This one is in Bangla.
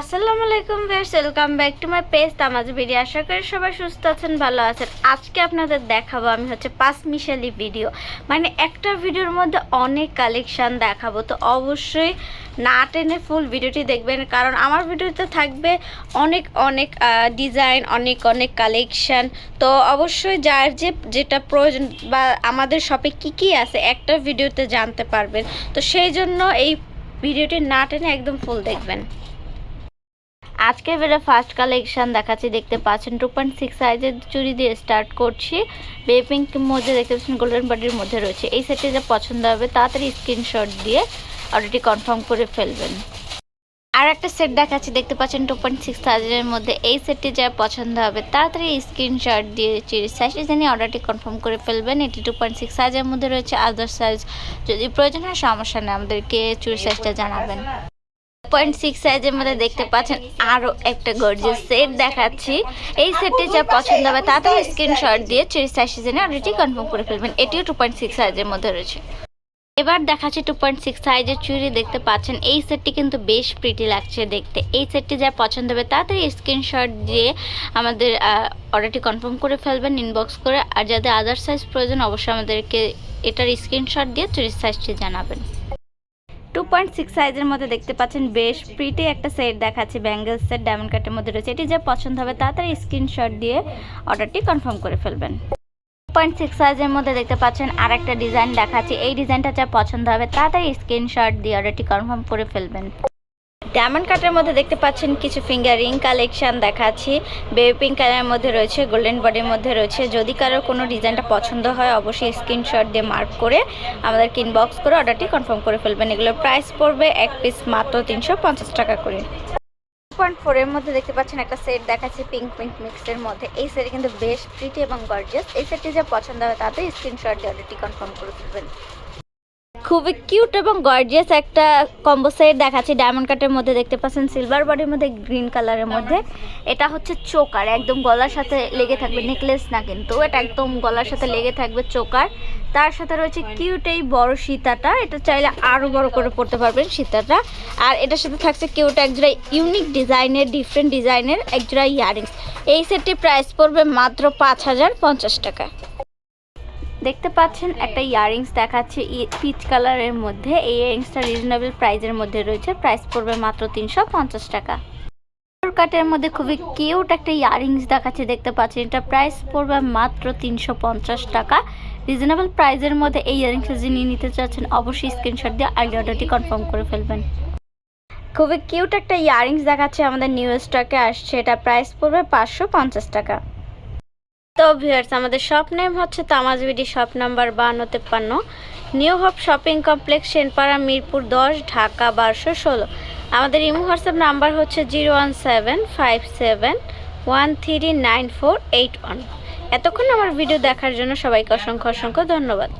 আসসালামু আলাইকুম viewers welcome back to my page তামাজ video আশা করি সবাই সুস্থ আছেন, ভালো আছেন। আজকে আপনাদের দেখাবো আমি হচ্ছে পাঁচ মিশালি ভিডিও মানে একটা ভিডিওর মধ্যে অনেক কালেকশান দেখাবো, তো অবশ্যই না টেনে ফুল ভিডিওটি দেখবেন, কারণ আমার ভিডিওতে থাকবে অনেক অনেক ডিজাইন অনেক অনেক কালেকশান তো অবশ্যই যার যে, যেটা প্রয়োজন বা আমাদের শপে কি কি আছে, একটা ভিডিওতে জানতে পারবেন। তো সেই জন্য এই ভিডিওটি না টেনে একদম ফুল দেখবেন। আজকে বেরো ফার্স্ট কালেকশন দেখাচ্ছি, দেখতে পাচ্ছেন টু পয়েন্ট সিক্স সাইজের চুড়ি দিয়ে স্টার্ট করছি। বেবি মধ্যে দেখতে পাচ্ছেন গোল্ডেন বডির মধ্যে রয়েছে। এই সেটটি যা পছন্দ হবে, তাড়াতাড়ি স্ক্রিনশট দিয়ে অর্ডারটি কনফার্ম করে ফেলবেন। আর একটা সেট দেখাচ্ছি, দেখতে পাচ্ছেন টু পয়েন্ট সিক্স থাউজেন্ডের মধ্যে। এই সেটটি যা পছন্দ হবে, তাড়াতাড়ি স্ক্রিনশট দিয়ে চিড়ি সাইজটি জানি অর্ডারটি কনফার্ম করে ফেলবেন। এটি টু পয়েন্ট সিক্স সাইজের মধ্যে রয়েছে আদার সাইজ যদি প্রয়োজন হয় সমস্যা নেই, আমাদেরকে চুরি সাইজটা জানাবেন। পয়েন্ট সিক্স সাইজের মধ্যে দেখতে পাচ্ছেন আরও একটা গর্জিয়াস সেট দেখাচ্ছি। এই সেটটি যা পছন্দ হবে তাড়াতাড়ি স্ক্রিনশট দিয়ে চুরি সাইজ জেনে অর্ডারটি কনফার্ম করে ফেলবেন। এটিও টু পয়েন্ট সিক্স সাইজের মধ্যে রয়েছে। এবার দেখাচ্ছি টু পয়েন্ট সিক্স সাইজের চুড়ি দেখতে পাচ্ছেন। এই সেটটি কিন্তু বেশ প্রিটি লাগছে দেখতে। এই সেটটি যা পছন্দ হবে তাড়াতাড়ি স্ক্রিনশট দিয়ে আমাদের অর্ডারটি কনফার্ম করে ফেলবেন ইনবক্স করে। আর যাদের আদার সাইজ প্রয়োজন, অবশ্যই আমাদেরকে এটার স্ক্রিনশট দিয়ে চুরির সাইজটি জানাবেন। টু পয়েন্ট সিক্স সাইজের মধ্যে দেখতে পাচ্ছেন, বেশ প্রিটি একটা সেট দেখাচ্ছে ব্যাঙ্গেল সেট ডায়মন্ড কাটের মধ্যে রয়েছে। এটি যা পছন্দ হবে তাড়াতাড়ি স্ক্রিনশট দিয়ে অর্ডারটি কনফার্ম করে ফেলবেন। পয়েন্ট সিক্স সাইজের মধ্যে দেখতে পাচ্ছেন আর একটা ডিজাইন দেখাচ্ছে। এই ডিজাইনটা যা পছন্দ হবে তাড়াতাড়ি স্ক্রিনশট দিয়ে অর্ডারটি কনফার্ম করে ফেলবেন। ডায়মন্ড কাটের মধ্যে দেখতে পাচ্ছেন কিছু ফিঙ্গারিং কালেকশন দেখাচ্ছি। বেবি পিঙ্ক কালারের মধ্যে রয়েছে, গোল্ডেন বডির মধ্যে রয়েছে। যদি কারোর কোনো ডিজাইনটা পছন্দ হয়, অবশ্যই স্ক্রিনশট দিয়ে মার্ক করে আমাদের ইনবক্স করে অর্ডারটি কনফার্ম করে ফেলবেন। এগুলোর প্রাইস পড়বে এক পিস মাত্র তিনশো পঞ্চাশ টাকা করে। পয়েন্ট ফোরের মধ্যে দেখতে পাচ্ছেন একটা সেট দেখাচ্ছি পিঙ্ক পিঙ্ক মিক্সের মধ্যে। এই সেটে কিন্তু বেশ প্রিটি এবং গর্জিয়াস এই সেটটি যা পছন্দ হবে তাতে স্ক্রিনশট দিয়ে অর্ডারটি কনফার্ম করে ফেলবেন। খুবই কিউট এবং গর্জিয়াস একটা কম্বো সেট দেখাচ্ছি। ডায়মন্ড কাটের মধ্যে দেখতে পাচ্ছেন, সিলভার বডির মধ্যে গ্রিন কালারের মধ্যে। এটা হচ্ছে চোকার, একদম গলার সাথে লেগে থাকবে নেকলেস না কিন্তু, এটা একদম গলার সাথে লেগে থাকবে চোকার। তার সাথে রয়েছে কিউট এই বড় সীতাটা, এটা চাইলে আরও বড় করে পড়তে পারবেন সীতাটা। আর এটার সাথে থাকছে কিউট একজোড়া ইউনিক ডিজাইনের ডিফারেন্ট ডিজাইনের একজোড়া ইয়ারিংস। এই সেটটি প্রাইস পড়বে মাত্র পাঁচ হাজার পঞ্চাশ টাকা। দেখতে পাচ্ছেন একটা ইয়ারিংস দেখাচ্ছে পিচ কালারের মধ্যে। এই ইয়ারিংসটা রিজনেবল প্রাইজের মধ্যে রয়েছে। প্রাইস পড়বে মাত্র তিনশো পঞ্চাশ টাকা। কাটের মধ্যে খুবই কিউট একটা ইয়ারিংস দেখাচ্ছে, দেখতে পাচ্ছেন। এটা প্রাইস পড়বে মাত্র তিনশো পঞ্চাশ টাকা। রিজনেবল প্রাইজের মধ্যে এই ইয়ারিংসটা যিনি নিতে চাচ্ছেন, অবশ্যই স্ক্রিনশট দিয়ে আগে অর্ডারটি কনফার্ম করে ফেলবেন। খুবই কিউট একটা ইয়ারিংস দেখাচ্ছে আমাদের নিউ স্টকে আসছে। এটা প্রাইস পড়বে পাঁচশো পঞ্চাশ টাকা। তো ভিউয়ার্স আমাদের শপ নেম হচ্ছে তামাজবিডি শপ নাম্বার বান্ন তেপ্পান্ন new hop shopping complex Senpara Mirpur দশ, ঢাকা বারোশো ষোলো। আমাদের ইমো হোয়াটসঅ্যাপ নাম্বার হচ্ছে zero one seven five seven one three nine four eight one. এতক্ষণ আমার ভিডিও দেখার জন্য সবাইকে অসংখ্য অসংখ্য ধন্যবাদ।